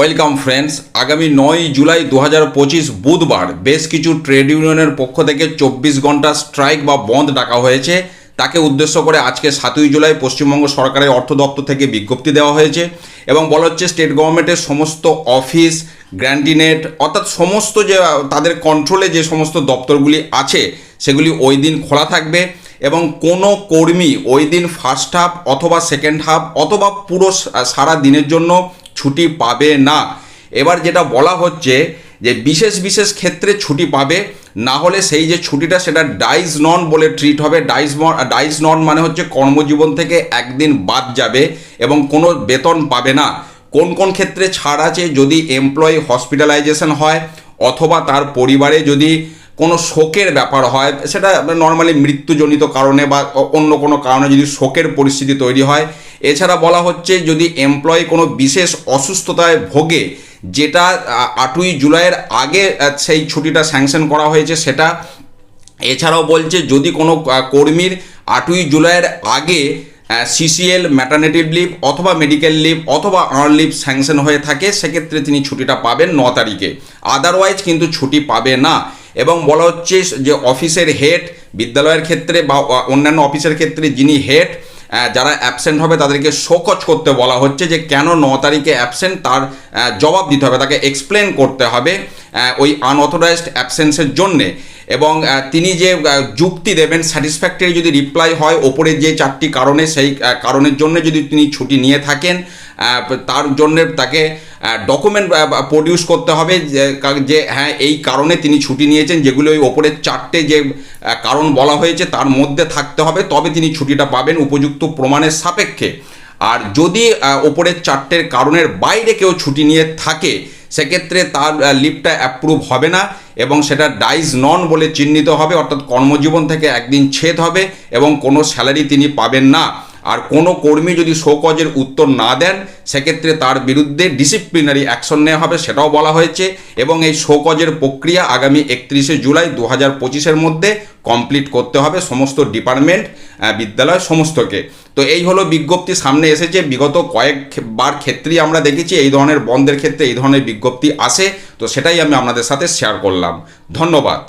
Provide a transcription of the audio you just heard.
Welcome friends, আগামী নয় জুলাই দু হাজার পঁচিশ বুধবার বেশ কিছু ট্রেড ইউনিয়নের পক্ষ থেকে চব্বিশ ঘণ্টা স্ট্রাইক বা বন্ধ ডাকা হয়েছে। তাকে উদ্দেশ্য করে আজকে সাতই জুলাই পশ্চিমবঙ্গ সরকারের অর্থ দপ্তর থেকে বিজ্ঞপ্তি দেওয়া হয়েছে এবং বলা হচ্ছে স্টেট গভর্নমেন্টের সমস্ত অফিস গ্র্যান্ডিনেট অর্থাৎ সমস্ত যে, তাদের কন্ট্রোলে যে সমস্ত দপ্তরগুলি আছে, সেগুলি ওই দিন খোলা থাকবে এবং কোনো কর্মী ওই দিন ফার্স্ট হাফ অথবা সেকেন্ড হাফ অথবা পুরো সারা দিনের জন্য ছুটি পাবে না। এবার যেটা বলা হচ্ছে যে বিশেষ বিশেষ ক্ষেত্রে ছুটি পাবে, না হলে সেই যে ছুটিটা সেটা ডাইজ নন বলে ট্রিট হবে। ডাইজ ডাইজ নন মানে হচ্ছে কর্মজীবন থেকে একদিন বাদ যাবে এবং কোনো বেতন পাবে না। কোন কোন ক্ষেত্রে ছাড় আছে যদি এমপ্লয়ি হসপিটালাইজেশন হয় অথবা তার পরিবারে যদি কোনো শোকের ব্যাপার হয়, সেটা নর্মালি মৃত্যুজনিত কারণে বা অন্য কোনো কারণে যদি শোকের পরিস্থিতি তৈরি হয় এছাড়া বলা হচ্ছে যদি এমপ্লয়ি কোনো বিশেষ অসুস্থতায় ভোগে, যেটা আটই জুলাইয়ের আগে সেই ছুটিটা স্যাংশন করা হয়েছে সেটা, এছাড়াও বলছে যদি কোনো কর্মীর আটই জুলাইয়ের আগে সিসিএল ম্যাটার্নিটি লিভ অথবা মেডিকেল লিভ অথবা আর্ন লিভ স্যাংশন হয়ে থাকে, সেক্ষেত্রে তিনি ছুটিটা পাবেন ন তারিখে। আদারওয়াইজ কিন্তু ছুটি পাবে না। এবং বলা হচ্ছে যে অফিসের হেড বিদ্যালয়ের ক্ষেত্রে বা অন্যান্য অফিসের ক্ষেত্রে যিনি হেড যারা অ্যাবসেন্ট হবে তাদেরকে শোকজ করতে বলা হচ্ছে যে কেন ন তারিখে অ্যাবসেন্ট তার জবাব দিতে হবে, তাকে এক্সপ্লেন করতে হবে। ওই আনঅথরাইজড অ্যাবসেন্সের জন্যে। এবং তিনি যে যুক্তি দেবেন স্যাটিসফ্যাক্টরি যদি রিপ্লাই হয় ওপরে যে চারটি কারণে, সেই কারণের জন্য যদি তিনি ছুটি নিয়ে থাকেন তার জন্য তাকে ডকুমেন্ট প্রডিউস করতে হবে, যে হ্যাঁ এই কারণে তিনি ছুটি নিয়েছেন, যেগুলো ওই ওপরের চারটে যে কারণ বলা হয়েছে, তার মধ্যে থাকতে হবে, তবে তিনি ছুটিটা পাবেন উপযুক্ত প্রমাণের সাপেক্ষে। আর যদি ওপরের চারটের কারণের বাইরে কেউ ছুটি নিয়ে থাকে সেক্ষেত্রে তার লিভটা অ্যাপ্রুভ হবে না এবং সেটা ডাইজ নন বলে চিহ্নিত হবে, অর্থাৎ কর্মজীবন থেকে একদিন ছেদ হবে এবং কোনো স্যালারি তিনি পাবেন না। আর কোনো কর্মী যদি শোকজের উত্তর না দেন, সেক্ষেত্রে তার বিরুদ্ধে ডিসিপ্লিনারি অ্যাকশন নেওয়া হবে সেটাও বলা হয়েছে এবং এই শোকজের প্রক্রিয়া আগামী একত্রিশে জুলাই দু হাজার পঁচিশের মধ্যে কমপ্লিট করতে হবে সমস্ত ডিপার্টমেন্ট বিদ্যালয় সমস্তকে। তো এই হলো বিজ্ঞপ্তি, সামনে এসেছে, বিগত কয়েকবার ক্ষেত্রেই আমরা দেখেছি এই ধরনের বন্ধের ক্ষেত্রে এই ধরনের বিজ্ঞপ্তি আসে, তো সেটাই আমি আপনাদের সাথে শেয়ার করলাম। ধন্যবাদ।